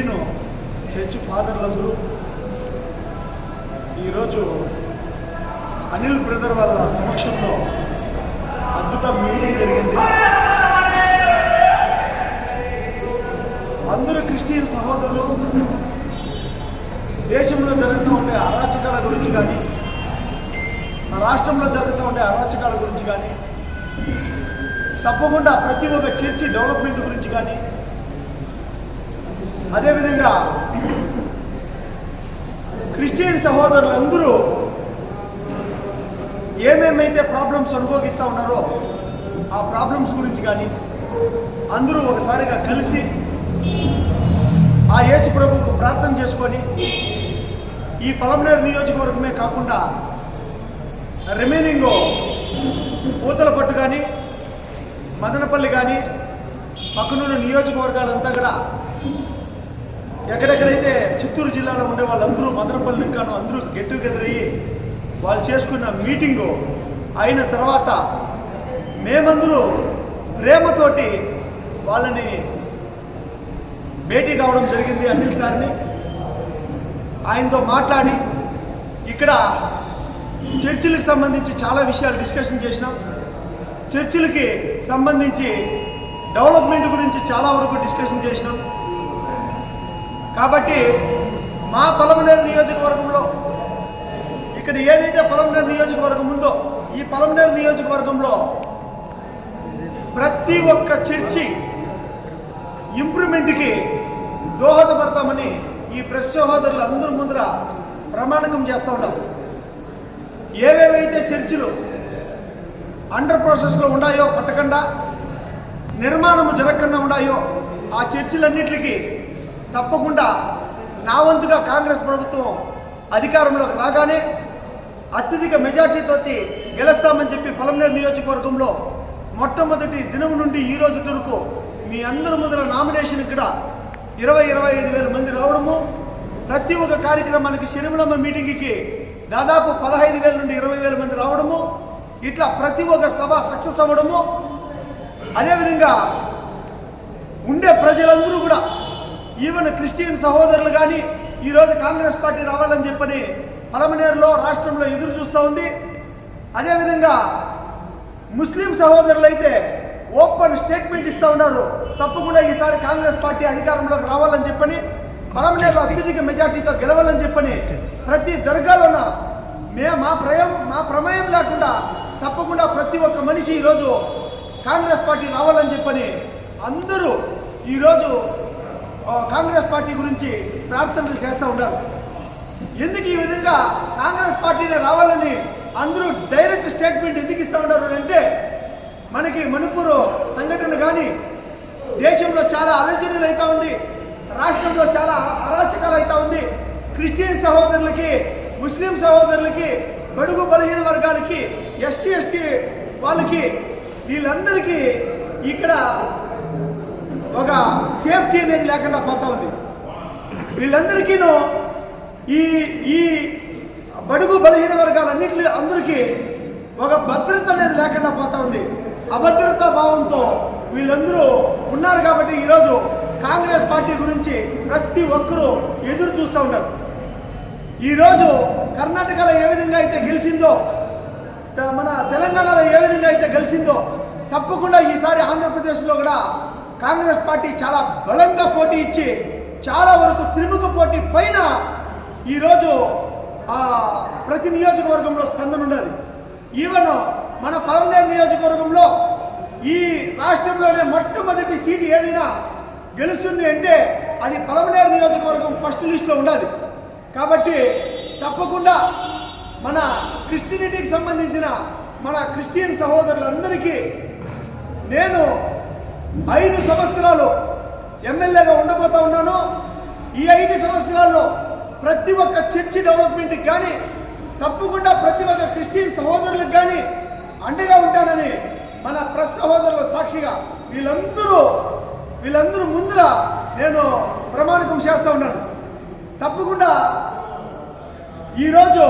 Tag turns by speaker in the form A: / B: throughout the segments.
A: Church church ఫాదర్లందరూ ఈరోజు Anil brother వాళ్ళ సమక్షంలో అద్భుత మీటింగ్ జరిగింది. అందరూ క్రిస్టియన్ సహోదరులు దేశంలో జరుగుతూ ఉండే అరాచకాల గురించి కానీ మన రాష్ట్రంలో జరుగుతూ ఉండే అరాచకాల గురించి కానీ తప్పకుండా ప్రతి ఒక్క చర్చి డెవలప్మెంట్ గురించి కానీ అదేవిధంగా క్రిస్టియన్ సహోదరులందరూ ఏమేమైతే ప్రాబ్లమ్స్ అనుభవిస్తూ ఉన్నారో ఆ ప్రాబ్లమ్స్ గురించి కానీ అందరూ ఒకసారిగా కలిసి ఆ యేసు ప్రభుకు ప్రార్థన చేసుకొని ఈ పలమనేరు నియోజకవర్గమే కాకుండా రిమైనింగ్ పూతలపట్టు కానీ మదనపల్లి కానీ పక్కనున్న నియోజకవర్గాలంతా కూడా ఎక్కడెక్కడైతే చిత్తూరు జిల్లాలో ఉండే వాళ్ళందరూ మదనపల్లి కాను అందరూ గెట్ టుగెదర్ అయ్యి వాళ్ళు చేసుకున్న మీటింగు అయిన తర్వాత మేమందరూ ప్రేమతోటి వాళ్ళని భేటీ కావడం జరిగింది అనిల్ సార్ని. ఆయనతో మాట్లాడి ఇక్కడ చర్చిలకు సంబంధించి చాలా విషయాలు డిస్కషన్ చేసినాం. చర్చిలకి సంబంధించి డెవలప్మెంట్ గురించి చాలా వరకు డిస్కషన్ చేసినాం. కాబట్టి మా పొలంనేరు నియోజకవర్గంలో ఇక్కడ ఏదైతే పొలంనేరు నియోజకవర్గం ఉందో ఈ పొలంనేరు నియోజకవర్గంలో ప్రతి ఒక్క చర్చి ఇంప్రూవ్మెంట్కి దోహదపడతామని ఈ ప్రెస్ సహోదరులు ముందర ప్రమాణకం చేస్తూ ఉంటాం ఏవేవైతే చర్చిలు అండర్ ప్రాసెస్లో ఉన్నాయో కట్టకుండా నిర్మాణం జరగకుండా ఉన్నాయో ఆ చర్చిలన్నిటికీ తప్పకుండా నా వంతుగా కాంగ్రెస్ ప్రభుత్వం అధికారంలోకి రాగానే అత్యధిక మెజార్టీతోటి గెలుస్తామని చెప్పి పొలంనేరు నియోజకవర్గంలో మొట్టమొదటి దినం నుండి ఈ రోజు వరకు మీ అందరి ముందర నామినేషన్ ఇక్కడ ఇరవై ఇరవై ఐదు వేల మంది రావడము ప్రతి ఒక్క కార్యక్రమానికి శనిమలమ్మ మీటింగ్కి దాదాపు పదహైదు వేల నుండి ఇరవై వేల మంది రావడము ఇట్లా ప్రతి ఒక్క సభ సక్సెస్ అవ్వడము అదేవిధంగా ఉండే ప్రజలందరూ కూడా ఈవెన్ క్రిస్టియన్ సహోదరులు కానీ ఈరోజు కాంగ్రెస్ పార్టీ రావాలని చెప్పని పలమనేరులో రాష్ట్రంలో ఎదురు చూస్తూ ఉంది. అదేవిధంగా ముస్లిం సహోదరులు అయితే ఓపెన్ స్టేట్మెంట్ ఇస్తూ ఉన్నారు. తప్పకుండా ఈసారి కాంగ్రెస్ పార్టీ అధికారంలోకి రావాలని చెప్పని పలమనేరులో అత్యధిక మెజార్టీతో గెలవాలని చెప్పని ప్రతి దర్గాలోన మే మా ప్రయం మా ప్రమేయం లేకుండా తప్పకుండా ప్రతి ఒక్క మనిషి ఈరోజు కాంగ్రెస్ పార్టీ రావాలని చెప్పని అందరూ ఈరోజు కాంగ్రెస్ పార్టీ గురించి ప్రార్థనలు చేస్తూ ఉన్నారు. ఎందుకు ఈ విధంగా కాంగ్రెస్ పార్టీని రావాలని అందరూ డైరెక్ట్ స్టేట్మెంట్ ఎందుకు ఇస్తూ ఉన్నారు అంటే మనకి మణిపూర్ సంఘటన కానీ దేశంలో చాలా అలజడులు అవుతా ఉంది రాష్ట్రంలో చాలా అరాచకాలు అవుతా ఉంది. క్రిస్టియన్ సహోదరులకి ముస్లిం సహోదరులకి బడుగు బలహీన వర్గాలకి ఎస్టీ ఎస్టీ వాళ్ళకి వీళ్ళందరికీ ఇక్కడ ఒక సేఫ్టీ అనేది లేకుండా పోతా ఉంది. వీళ్ళందరికీను ఈ ఈ బడుగు బలహీన వర్గాలన్నింటి అందరికీ ఒక భద్రత అనేది లేకుండా పోతా ఉంది. అభద్రతా భావంతో వీళ్ళందరూ ఉన్నారు కాబట్టి ఈరోజు కాంగ్రెస్ పార్టీ గురించి ప్రతి ఒక్కరూ ఎదురు చూస్తూ ఉన్నారు. ఈరోజు కర్ణాటకలో ఏ విధంగా అయితే గెలిచిందో మన తెలంగాణలో ఏ విధంగా అయితే గెలిచిందో తప్పకుండా ఈసారి ఆంధ్రప్రదేశ్లో కూడా కాంగ్రెస్ పార్టీ చాలా బలంగా పోటీ ఇచ్చి చాలా వరకు త్రిముఖ పోటీ పైన ఈరోజు ఆ, ప్రతి నియోజకవర్గంలో స్పందన ఉన్నది. ఈవెన్ మన పలమనేరు నియోజకవర్గంలో ఈ రాష్ట్రంలోనే మొట్టమొదటి సీటు ఏదైనా గెలుస్తుంది అంటే అది పలమనేరు నియోజకవర్గం ఫస్ట్ లిస్ట్లో ఉండాలి కాబట్టి తప్పకుండా మన క్రిస్టియనిటీకి సంబంధించిన మన క్రిస్టియన్ సహోదరులందరికీ నేను ఐదు సంవత్సరాలు ఎమ్మెల్యేగా ఉండబోతా ఉన్నాను. ఈ ఐదు సంవత్సరాల్లో ప్రతి ఒక్క చర్చి డెవలప్మెంట్కి కానీ తప్పకుండా ప్రతి ఒక్క క్రిస్టియన్ సహోదరులకు కానీ అండగా ఉంటానని మన ప్రెస్ సహోదరుల సాక్షిగా వీళ్ళందరూ వీళ్ళందరూ ముందర నేను ప్రమాణికం చేస్తూ ఉన్నాను. తప్పకుండా ఈరోజు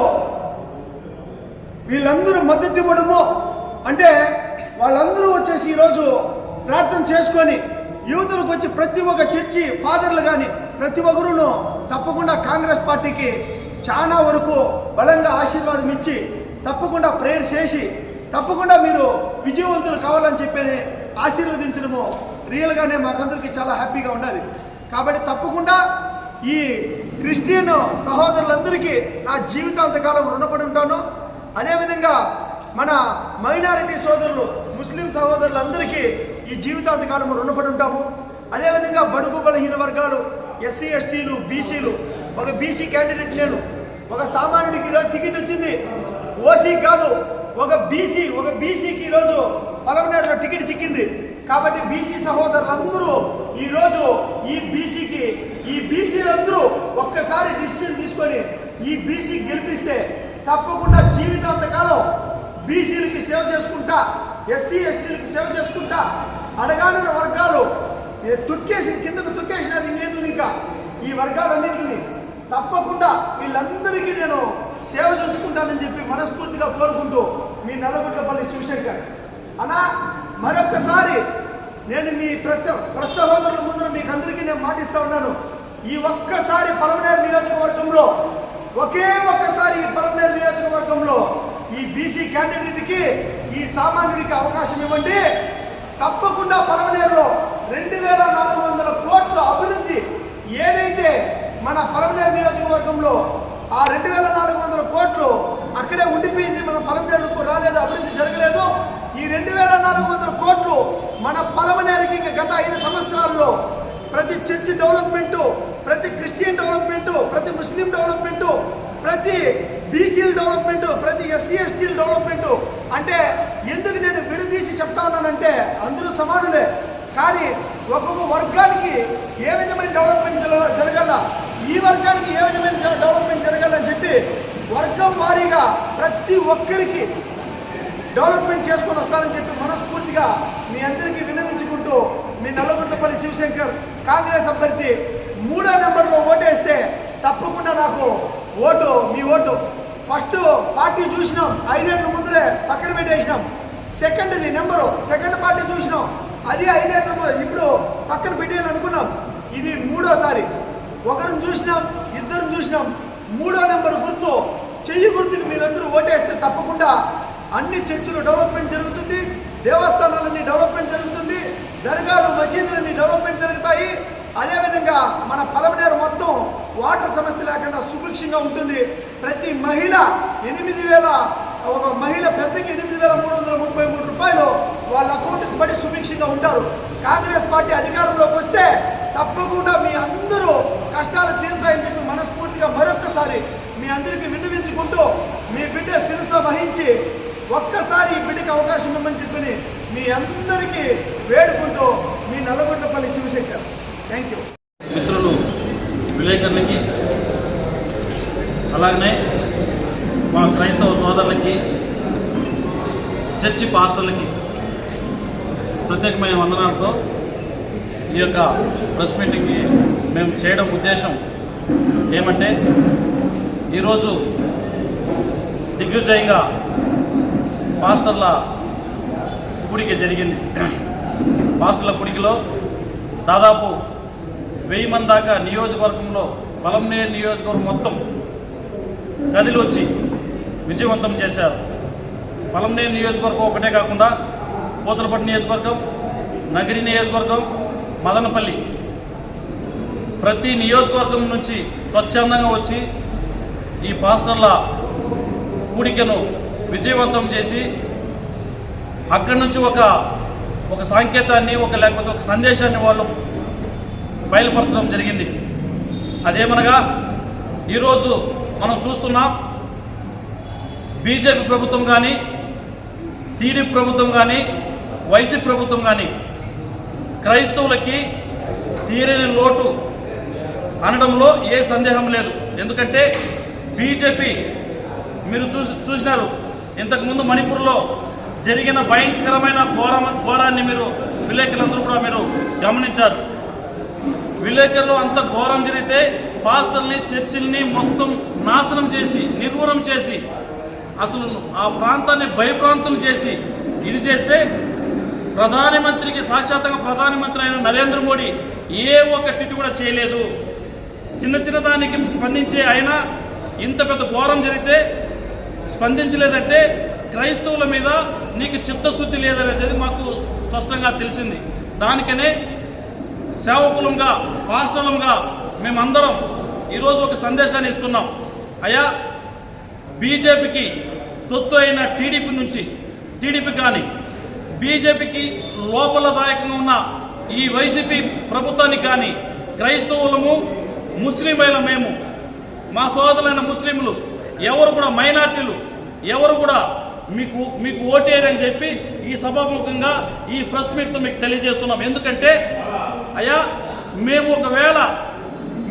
A: వీళ్ళందరూ మద్దతు ఇవ్వడము అంటే వాళ్ళందరూ వచ్చేసి ఈరోజు ప్రార్థన చేసుకొని యువతలకు వచ్చి ప్రతి ఒక్క చర్చి ఫాదర్లు కానీ ప్రతి ఒక్కరును తప్పకుండా కాంగ్రెస్ పార్టీకి చాలా వరకు బలంగా ఆశీర్వాదం ఇచ్చి తప్పకుండా ప్రేయర్ చేసి తప్పకుండా మీరు విజయవంతులు కావాలని చెప్పి ఆశీర్వదించడము రియల్గానే మాకందరికీ చాలా హ్యాపీగా ఉన్నది కాబట్టి తప్పకుండా ఈ క్రిస్టియన్ సహోదరులందరికీ నా జీవితాంతకాలం రుణపడి ఉంటాను. అదేవిధంగా మన మైనారిటీ సోదరులు ముస్లిం సహోదరులందరికీ ఈ జీవితాంతకాలం రుణపడి ఉంటాము. అదేవిధంగా బడుగు బలహీన వర్గాలు ఎస్సీ ఎస్టీలు బీసీలు ఒక బీసీ క్యాండిడేట్ నేను ఒక సామాన్యుడికి ఈరోజు టికెట్ వచ్చింది. ఓసీ కాదు ఒక బీసీ ఒక బీసీకి ఈరోజు పలమనేరులో టికెట్ చిక్కింది. కాబట్టి బీసీ సహోదరులందరూ ఈరోజు ఈ బీసీకి ఈ బీసీలందరూ ఒక్కసారి డిసిషన్ తీసుకొని ఈ బీసీ గెలిపిస్తే తప్పకుండా జీవితాంతకాలం బీసీలకి సేవ చేసుకుంటా ఎస్సీ ఎస్టీలకి సేవ చేసుకుంటా అడగాలిన వర్గాలు తొక్కేసి కిందకు తొక్కేసినారు ఇన్నేళ్ళు ఇంకా. ఈ వర్గాలన్నింటినీ తప్పకుండా వీళ్ళందరికీ నేను సేవ చూసుకుంటానని చెప్పి మనస్ఫూర్తిగా కోరుకుంటూ మీ నల్లగుడ్లపల్లి శివశంకర్. అనా మరొకసారి నేను మీ ప్రస్త ప్రశ్న సహోదరుల ముందర మీకు అందరికీ నేను మాటిస్తూ ఉన్నాను. ఈ ఒక్కసారి పలమనేరు నియోజకవర్గంలో ఒకే ఒక్కసారి ఈ పలమనేరు నియోజకవర్గంలో ఈ బీసీ క్యాండిడేట్కి ఈ సామాన్యుడికి అవకాశం ఇవ్వండి. తప్పకుండా పలమనేరులో రెండు వేల నాలుగు వందల కోట్ల అభివృద్ధి ఏదైతే మన పలమనేరు నియోజకవర్గంలో ఆ రెండు వేల నాలుగు వందల కోట్లు అక్కడే ఉండిపోయింది మన పలమనేరుకు రాలేదు అభివృద్ధి జరగలేదు. ఈ రెండు వేల నాలుగు వందల కోట్లు మన పలమనేరుకి ఇంకా గత ఐదు సంవత్సరాల్లో ప్రతి చర్చ్ డెవలప్మెంటు ప్రతి క్రిస్టియన్ డెవలప్మెంటు ప్రతి ముస్లిం డెవలప్మెంటు ప్రతి బీసీల డెవలప్మెంట్ ప్రతి ఎస్సీ ఎస్టీల డెవలప్మెంట్. అంటే ఎందుకు నేను విడదీసి చెప్తా ఉన్నానంటే అందరూ సమానులే. కానీ ఒక్కొక్క వర్గానికి ఏ విధమైన డెవలప్మెంట్ జరగ- జరగాల? ఈ వర్గానికి ఏ విధమైన డెవలప్మెంట్ జరగాలని చెప్పి వర్గం వారీగా ప్రతి ఒక్కరికి డెవలప్మెంట్ చేసుకొని వస్తానని చెప్పి మనస్ఫూర్తిగా మీ అందరికీ విన్నవించుకుంటూ మీ నల్లగుంటపల్లి శివశంకర్ కాంగ్రెస్ అభ్యర్థి మూడో నెంబర్లో ఓటేస్తే తప్పకుండా నాకు ఓటు మీ ఓటు. ఫస్ట్ పార్టీ చూసినాం. ఐదేళ్ళ ముందరే పక్కన పెట్టేసినాం. సెకండ్ది నెంబరు సెకండ్ పార్టీ చూసినాం. అది ఐదేళ్ళ ఇప్పుడు పక్కన పెట్టేయాలనుకున్నాం. ఇది మూడోసారి. ఒకరిని చూసినాం ఇద్దరు చూసినాం. మూడో నెంబర్ గుర్తు. చెయ్యి గుర్తుకి మీరందరూ ఓటేస్తే తప్పకుండా అన్ని చర్చిలు డెవలప్మెంట్ జరుగుతుంది. దేవస్థానాలన్నీ డెవలప్మెంట్ జరుగుతుంది. దర్గాలు మసీదులన్నీ డెవలప్మెంట్ జరుగుతాయి. అదేవిధంగా మన పలమనేరు మొత్తం వాటర్ సమస్య లేకుండా సుభిక్షంగా ఉంటుంది. ప్రతి మహిళ ఎనిమిది వేల ఒక మహిళ పెద్దకి ఎనిమిది వేల మూడు వందల ముప్పై మూడు రూపాయలు వాళ్ళ అకౌంట్కి పడి సుభిక్షంగా ఉంటారు. కాంగ్రెస్ పార్టీ అధికారంలోకి వస్తే తప్పకుండా మీ అందరూ కష్టాలు తీరుతాయని చెప్పి మనస్ఫూర్తిగా మరొక్కసారి మీ అందరికీ విన్నవించుకుంటూ మీ బిడ్డ శిరస వహించి ఒక్కసారి ఈ బిడ్డకి అవకాశం ఇవ్వమని చెప్పని మీ అందరికీ వేడుకుంటూ మీ నల్లగొండపల్లి శివశంకర్. థ్యాంక్ యూ
B: విలేకరులకి అలాగనే మా క్రైస్తవ సోదరులకి చర్చి పాస్టర్లకి ప్రత్యేకమైన వందనాలతో ఈ యొక్క ప్రెస్ మీటింగ్ని మేము చేయడం ఉద్దేశం ఏమంటే ఈరోజు దిగ్విజయంగా పాస్టర్ల కూడిక జరిగింది. పాస్టర్ల కూడికలో దాదాపు వెయ్యి మంది దాకా నియోజకవర్గంలో పొలంనేరు నియోజకవర్గం మొత్తం కదిలి వచ్చి విజయవంతం చేశారు. పొలంనేరు నియోజకవర్గం ఒకటే కాకుండా పోతలపట్టు నియోజకవర్గం నగిరి నియోజకవర్గం మదనపల్లి ప్రతి నియోజకవర్గం నుంచి స్వచ్ఛందంగా వచ్చి ఈ పాస్టర్ల కూడికను విజయవంతం చేసి అక్కడి నుంచి ఒక ఒక సాంకేతాన్ని ఒక లేకపోతే ఒక సందేశాన్ని వాళ్ళు బయలుపరచడం జరిగింది. అదేమనగా ఈరోజు మనం చూస్తున్నాం బీజేపీ ప్రభుత్వం కానీ టీడీపీ ప్రభుత్వం కానీ వైసీపీ ప్రభుత్వం కానీ క్రైస్తవులకి తీరని లోటు అనడంలో ఏ సందేహం లేదు. ఎందుకంటే బీజేపీ మీరు చూసి చూసినారు ఇంతకుముందు మణిపూర్లో జరిగిన భయంకరమైన ఘోర ఘోరాన్ని మీరు విలేకరులందరూ కూడా మీరు గమనించారు. విలేకరులు అంత ఘోరం జరిగితే పాస్టర్ని చర్చిల్ని మొత్తం నాశనం చేసి నిర్వూరం చేసి అసలు ఆ ప్రాంతాన్ని భయప్రాంతం చేసి ఇది చేస్తే ప్రధానమంత్రికి సాక్షాత్తంగా ప్రధానమంత్రి అయిన నరేంద్ర మోడీ ఏ ఒక్క టిట్టు కూడా చేయలేదు. చిన్న చిన్న దానికి స్పందించే ఆయన ఇంత పెద్ద ఘోరం జరిగితే స్పందించలేదంటే క్రైస్తవుల మీద నీకు చిత్తశుద్ధి లేదనేది మాకు స్పష్టంగా తెలిసింది. దానికనే సేవకులంగా పాస్టర్లంగా మేమందరం ఈరోజు ఒక సందేశాన్ని ఇస్తున్నాం. అయ్యా బీజేపీకి తొత్తు అయిన టీడీపీ నుంచి టీడీపీ కానీ బీజేపీకి లోపలదాయకంగా ఉన్న ఈ వైసీపీ ప్రభుత్వానికి కానీ క్రైస్తవులము ముస్లింలైన మేము మా సోదరులైన ముస్లింలు ఎవరు కూడా మైనార్టీలు ఎవరు కూడా మీకు మీకు ఓటేయరని చెప్పి ఈ సభాముఖంగా ఈ ప్రెస్ మీట్తో మీకు తెలియజేస్తున్నాం. ఎందుకంటే అయ్యా మేము ఒకవేళ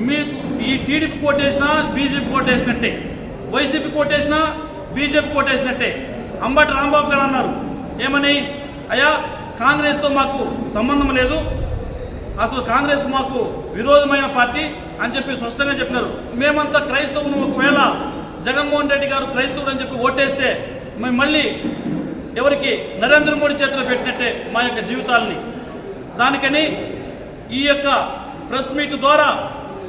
B: మీకు ఈ టీడీపీ కోటేసినా బీజేపీ కోటేసినట్టే వైసీపీ కోటేసినా బీజేపీ కోటేసినట్టే అంబటి రాంబాబు గారు అన్నారు. ఏమని? అయ్యా కాంగ్రెస్తో మాకు సంబంధం లేదు. అసలు కాంగ్రెస్ మాకు విరోధమైన పార్టీ అని చెప్పి స్పష్టంగా చెప్పినారు. మేమంతా క్రైస్తవులు. ఒకవేళ జగన్మోహన్ రెడ్డి గారు క్రైస్తవుడు అని చెప్పి ఓటేస్తే మేము మళ్ళీ ఎవరికి నరేంద్ర మోడీ చేతిలో పెట్టినట్టే మా యొక్క జీవితాలని. దానికని ఈ యొక్క ప్రెస్ మీట్ ద్వారా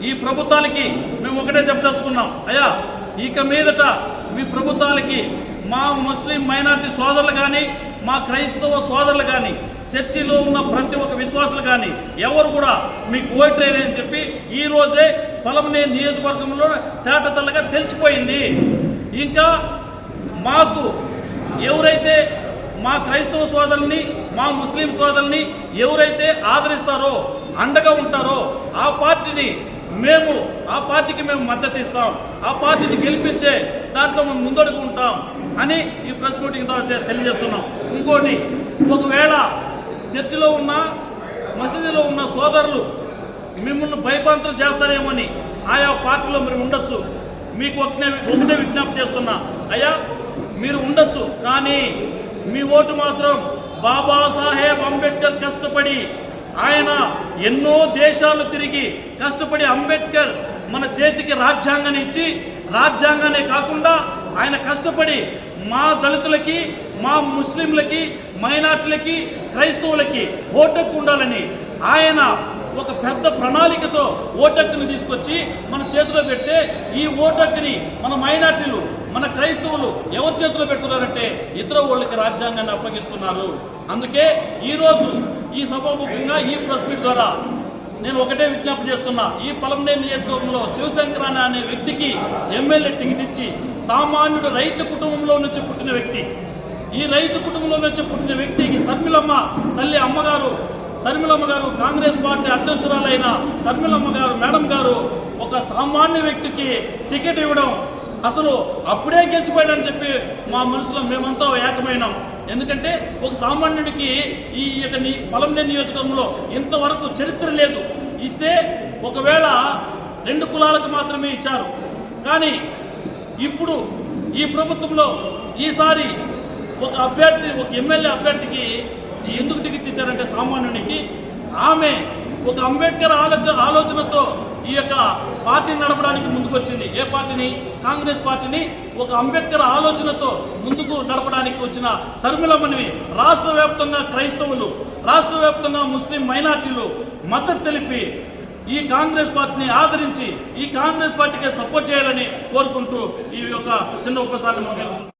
B: ఈ ప్రభుత్వాలకి మేము ఒకటే చెప్పదలుచుకున్నాం. అయ్యా ఇక మీదట మీ ప్రభుత్వాలకి మా ముస్లిం మైనార్టీ సోదరులు కానీ మా క్రైస్తవ సోదరులు కానీ చర్చిలో ఉన్న ప్రతి ఒక్క విశ్వాసులు కానీ ఎవరు కూడా మీకు అని చెప్పి ఈరోజే పొలంనే నియోజకవర్గంలో తేటతల్లగా తెలిసిపోయింది. ఇంకా మాకు ఎవరైతే మా క్రైస్తవ సోదరుల్ని మా ముస్లిం సోదరుల్ని ఎవరైతే ఆదరిస్తారో అండగా ఉంటారో ఆ పార్టీని మేము ఆ పార్టీకి మేము మద్దతు ఇస్తాం. ఆ పార్టీని గెలిపించే దాంట్లో మేము ముందడుగు ఉంటాం అని ఈ ప్రెస్ మీటింగ్ ద్వారా తెలియజేస్తున్నాం. ఇంకోటి ఒకవేళ చర్చిలో ఉన్న మసీదులో ఉన్న సోదరులు మిమ్మల్ని భయపాంతులు చేస్తారేమని ఆయా పార్టీలో మీరు ఉండొచ్చు. మీకు ఒకటే ఒకటే విజ్ఞప్తి చేస్తున్నా. అయ్యా మీరు ఉండొచ్చు కానీ మీ ఓటు మాత్రం బాబాసాహెబ్ అంబేద్కర్ కష్టపడి ఆయన ఎన్నో దేశాలు తిరిగి కష్టపడి అంబేద్కర్ మన చేతికి రాజ్యాంగాన్ని ఇచ్చి రాజ్యాంగానే కాకుండా ఆయన కష్టపడి మా దళితులకి మా ముస్లింలకి మైనార్టీలకి క్రైస్తవులకి ఓటక్కు ఉండాలని ఆయన ఒక పెద్ద ప్రణాళికతో ఓటక్కుని తీసుకొచ్చి మన చేతిలో పెడితే ఈ ఓటక్కుని మన మైనార్టీలు మన క్రైస్తవులు ఎవరి చేతిలో పెడుతున్నారంటే ఇతర వాళ్ళకి రాజ్యాంగాన్ని అప్పగిస్తున్నారు. అందుకే ఈరోజు ఈ సభాముఖంగా ఈ ప్రెస్ మీట్ ద్వారా నేను ఒకటే విజ్ఞప్తి చేస్తున్నా. ఈ పలంనేరు నియోజకవర్గంలో శివశంకరాన అనే వ్యక్తికి ఎమ్మెల్యే టికెట్ ఇచ్చి సామాన్యుడు రైతు కుటుంబంలో నుంచి పుట్టిన వ్యక్తి. ఈ రైతు కుటుంబంలో నుంచి పుట్టిన వ్యక్తికి సర్మిలమ్మ తల్లి అమ్మగారు శర్మిలమ్మ గారు కాంగ్రెస్ పార్టీ అధ్యక్షురాలైన శర్మిలమ్మ గారు మేడం గారు ఒక సామాన్య వ్యక్తికి టికెట్ ఇవ్వడం అసలు అప్పుడే గెలిచిపోయాడని చెప్పి మా మనసులో మేమంతా ఏకమైనాం. ఎందుకంటే ఒక సామాన్యుడికి ఈ యొక్క పొలంనే నియోజకవర్గంలో ఇంతవరకు చరిత్ర లేదు. ఇస్తే ఒకవేళ రెండు కులాలకు మాత్రమే ఇచ్చారు. కానీ ఇప్పుడు ఈ ప్రభుత్వంలో ఈసారి ఒక అభ్యర్థి ఒక ఎమ్మెల్యే అభ్యర్థికి ఎందుకు టికెట్ ఇచ్చారంటే సామాన్యునికి? ఆమె ఒక అంబేద్కర్ ఆలోచన ఆలోచనతో ఈ యొక్క పార్టీని నడపడానికి ముందుకొచ్చింది. ఏ పార్టీని? కాంగ్రెస్ పార్టీని. ఒక అంబేద్కర్ ఆలోచనతో ముందుకు నడపడానికి వచ్చిన శర్మిలమ్మని రాష్ట్ర వ్యాప్తంగా క్రైస్తవులు రాష్ట్ర వ్యాప్తంగా ముస్లిం మైనార్టీలు మద్దతు తెలిపి ఈ కాంగ్రెస్ పార్టీని ఆదరించి ఈ కాంగ్రెస్ పార్టీకి సపోర్ట్ చేయాలని కోరుకుంటూ ఈ యొక్క చిన్న ఉపసారాన్ని ముగించుకుంటున్నాను